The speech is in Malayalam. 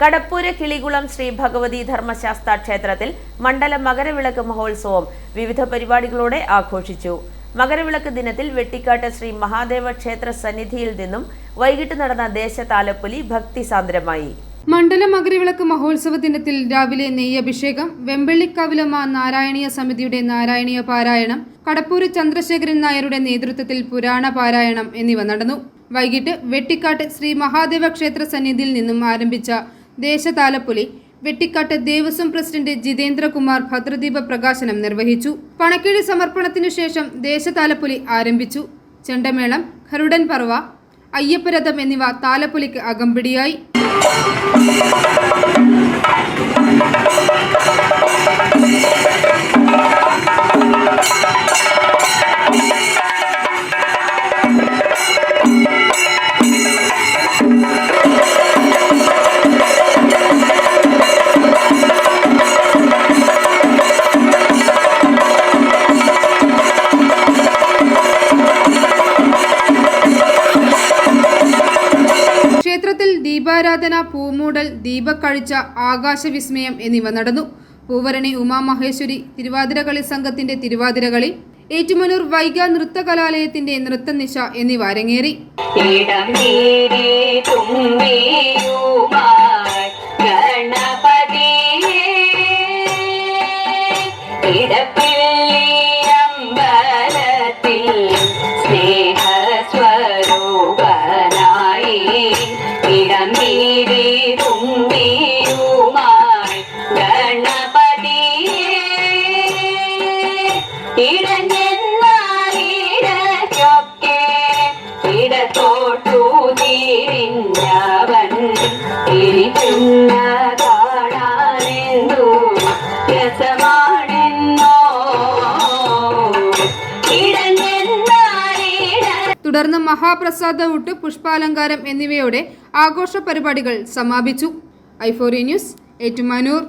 കടപ്പൂര് കിളികുളം ശ്രീ ഭഗവതി ധർമ്മശാസ്ത്ര ക്ഷേത്രത്തിൽ മണ്ഡല മകരവിളക്ക് മഹോത്സവം വിവിധ പരിപാടികളോടെ ആഘോഷിച്ചു. മകരവിളക്ക് ദിനത്തിൽ വെട്ടിക്കാട്ട് ശ്രീ മഹാദേവ ക്ഷേത്ര സന്നിധിയിൽ നിന്നും വൈകിട്ട് നടന്ന ദേശതാലപ്പൊലി ഭക്തിസാന്ദ്രമായി മണ്ഡല മകരവിളക്ക് മഹോത്സവ ദിനത്തിൽ രാവിലെ നെയ്യഭിഷേകം വെമ്പള്ളിക്കാവിലമ്മ നാരായണീയ സമിതിയുടെ നാരായണീയ പാരായണം കടപ്പൂര് ചന്ദ്രശേഖരൻ നായരുടെ നേതൃത്വത്തിൽ പുരാണ പാരായണം എന്നിവ നടന്നു. വൈകിട്ട് വെട്ടിക്കാട്ട് ശ്രീ മഹാദേവ ക്ഷേത്ര സന്നിധിയിൽ നിന്നും ആരംഭിച്ച ദേശതാലപ്പൊലി വെട്ടിക്കാട്ട് ദേവസ്വം പ്രസിഡന്റ് ജിതേന്ദ്രകുമാർ ഭദ്രദീപ പ്രകാശനം നിർവഹിച്ചു. പണക്കിഴി സമർപ്പണത്തിനു ശേഷം ദേശതാലപ്പൊലി ആരംഭിച്ചു. ചെണ്ടമേളം ഖരുടൻ പർവ അയ്യപ്പരഥം എന്നിവ താലപ്പൊലിക്ക് അകമ്പടിയായി. ദീപാരാധന പൂമൂടൽ ദീപക്കഴിച്ച ആകാശവിസ്മയം എന്നിവ നടന്നു. പൂവരണി ഉമാമഹേശ്വരി തിരുവാതിരകളി സംഘത്തിന്റെ തിരുവാതിരകളി ഏറ്റുമനൂർ വൈഗ നൃത്തകലാലയത്തിന്റെ നൃത്തനിശ എന്നിവ അരങ്ങേറി. ഇടമേരി ഇടമേരി തുടർന്ന് മഹാപ്രസാദ ഊട്ട് പുഷ്പാലങ്കാരം എന്നിവയോടെ ആഘോഷ പരിപാടികൾ സമാപിച്ചു. ഐഫോറി ന്യൂസ് ഏറ്റുമാനൂർ.